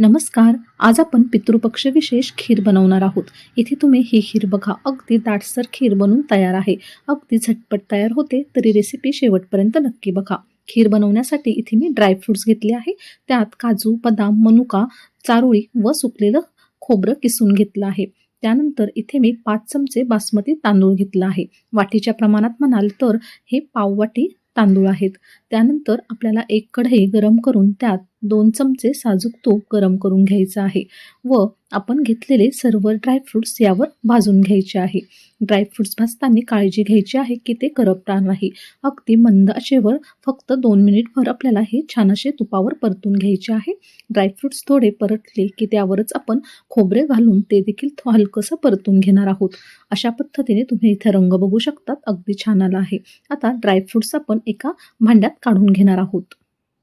नमस्कार आज आपण पितृपक्ष विशेष खीर बनवणार आहोत. इथे तुम्ही ही खीर बघा. अगदी दाटसर खीर बनवून तयार आहे. अगदी झटपट तयार होते तरी रेसिपी शेवटपर्यंत नक्की बघा. खीर बनवण्यासाठी इथे मी ड्रायफ्रुट्स घेतले आहे. त्यात काजू बदाम मनुका चारोळी व सुकलेलं खोबरं किसून घेतलं आहे. त्यानंतर इथे मी पाच चमचे बासमती तांदूळ घेतला आहे. वाटीच्या प्रमाणात म्हणाल तर हे पाववाटी तांदूळ आहेत. त्यानंतर आपल्याला एक कढई गरम करून त्यात दोन चमचे साजूक तूप गरम करून घ्यायचं आहे व आपण घेतलेले सर्व ड्रायफ्रुट्स यावर भाजून घ्यायचे आहे. ड्रायफ्रुट्स भाजताना काळजी घ्यायची आहे की ते करपणार नाही. अगदी मंद आचेवर फक्त दोन मिनिटभर आपल्याला हे छान असे तुपावर परतून घ्यायचे आहे. ड्रायफ्रुट्स थोडे परतले की त्यावरच आपण खोबरे घालून ते देखील हलकंसं परतून घेणार आहोत. अशा पद्धतीने तुम्ही इथे रंग बघू शकतात. अगदी छान आला आहे. आता ड्रायफ्रुट्स आपण एका भांड्यात काढून घेणार आहोत.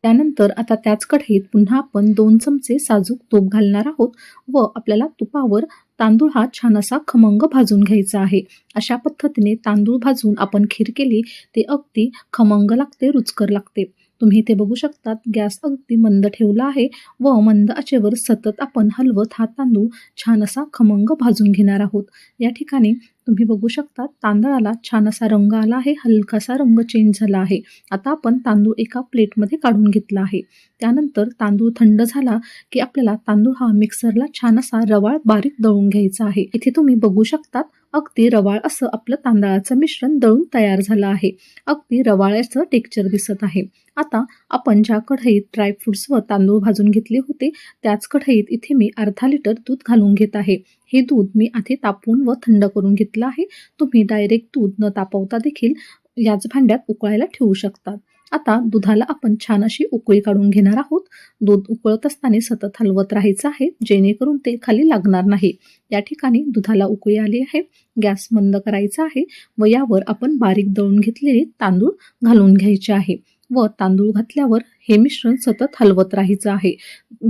त्यानंतर आता त्याच कढईत पुन्हा आपण दोन चमचे साजूक तूप घालणार आहोत व आपल्याला तुपावर तांदूळ हा छान असा खमंग भाजून घ्यायचा आहे. अशा पद्धतीने तांदूळ भाजून आपण खीर केली ते अगदी खमंग लागते रुचकर लागते. तुम्ही इथे बघू शकतात गॅस अगदी मंद ठेवला आहे व मंद आचेवर सतत आपण हलवत हा तांदूळ छान असा खमंग भाजून घेणार आहोत. या ठिकाणी तुम्ही बघू शकता तांदळाला छान असा रंग आला आहे हलकासा रंग चेंज झाला आहे. आता आपण तांदूळ एका प्लेटमध्ये काढून घेतला आहे. त्यानंतर तांदूळ थंड झाला की आपल्याला तांदूळ हा मिक्सरला छान असा रवाळ बारीक दळून घ्यायचा आहे. इथे तुम्ही बघू शकतात अगदी रवाळ असं आपलं तांदळाचं मिश्रण दळून तयार झालं आहे. अगदी रवाळ्याचं टेक्चर दिसत आहे. आता आपण ज्या कढईत ड्रायफ्रुट्स व तांदूळ भाजून घेतले होते त्याच कढईत इथे मी अर्धा लिटर दूध घालून घेत आहे. हे दूध मी आधी तापवून व थंड करून घेतलं आहे. तुम्ही डायरेक्ट दूध न तापवता देखील याच भांड्यात उकळायला ठेवू शकतात आता दुधाला आपण छान अशी उकळी काढून घेणार आहोत. दूध उकळत असताना सतत हलवत राहायचं आहे जेणेकरून ते खाली लागणार नाही. या ठिकाणी दुधाला उकळी आली आहे गॅस मंद करायचा आहे व यावर आपण बारीक दळून घेतलेले तांदूळ घालून घ्यायचे आहे. व तांदूळ घातल्यावर हे मिश्रण सतत हलवत राहायचं आहे.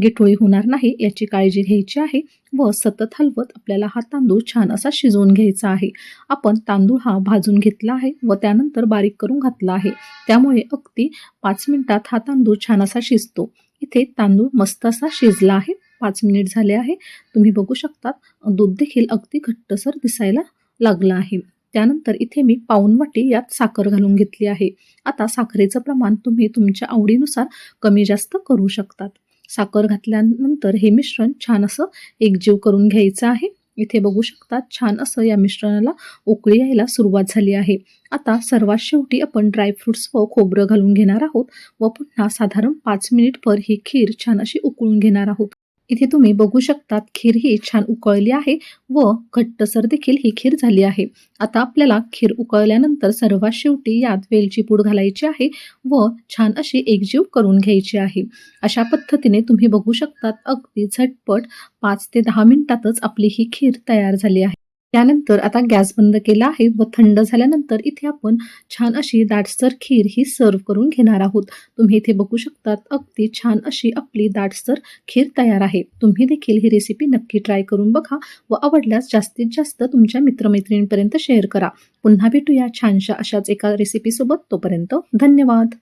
गिठोळी होणार नाही याची काळजी घ्यायची आहे व सतत हलवत आपल्याला हा तांदूळ छान असा शिजवून घ्यायचा आहे. आपण तांदूळ हा भाजून घेतला आहे व त्यानंतर बारीक करून घातला आहे. त्यामुळे अगदी पाच मिनिटात हा तांदूळ छान असा शिजतो. इथे तांदूळ मस्त असा शिजला आहे. पाच मिनिट झाले आहे. तुम्ही बघू शकतात दूध देखील अगदी घट्टसर दिसायला लागलं आहे. त्यानंतर इथे मी पाऊन वाटी यात साखर घालून घेतली आहे. आता साखरेचं प्रमाण तुम्ही तुमच्या आवडीनुसार कमी जास्त करू शकतात. साखर घातल्यानंतर हे मिश्रण छान असं एकजीव करून घ्यायचं आहे. इथे बघू शकता छान असं या मिश्रणाला उकळी यायला सुरुवात झाली आहे. आता सर्वात शेवटी आपण ड्रायफ्रुट्स व खोबरं घालून घेणार आहोत व पुन्हा साधारण पाच मिनिटभर ही खीर छान अशी उकळून घेणार आहोत. इथे तुम्ही बघू शकतात खीर ही छान उकळली आहे व घट्टसर देखील ही खीर झाली आहे. आता आपल्याला खीर उकळल्यानंतर सर्वात शेवटी यात वेलची पूड घालायची आहे व छान अशी एकजीव करून घ्यायची आहे. अशा पद्धतीने तुम्ही बघू शकतात अगदी झटपट पाच ते दहा मिनिटातच आपली ही खीर तयार झाली आहे. त्यानंतर आता गॅस बंद केला आहे व थंड झाल्यानंतर इथे आपण छान अशी दाटसर खीर ही सर्व करून घेणार आहोत. तुम्ही इथे बघू शकतात अगदी छान अशी आपली दाटसर खीर तयार आहे. तुम्ही देखील ही रेसिपी नक्की ट्राय करून बघा व आवडल्यास जास्तीत जास्त तुमच्या मित्रमैत्रिणींपर्यंत शेअर करा. पुन्हा भेटूया छानशा अशाच एका रेसिपीसोबत तोपर्यंत धन्यवाद!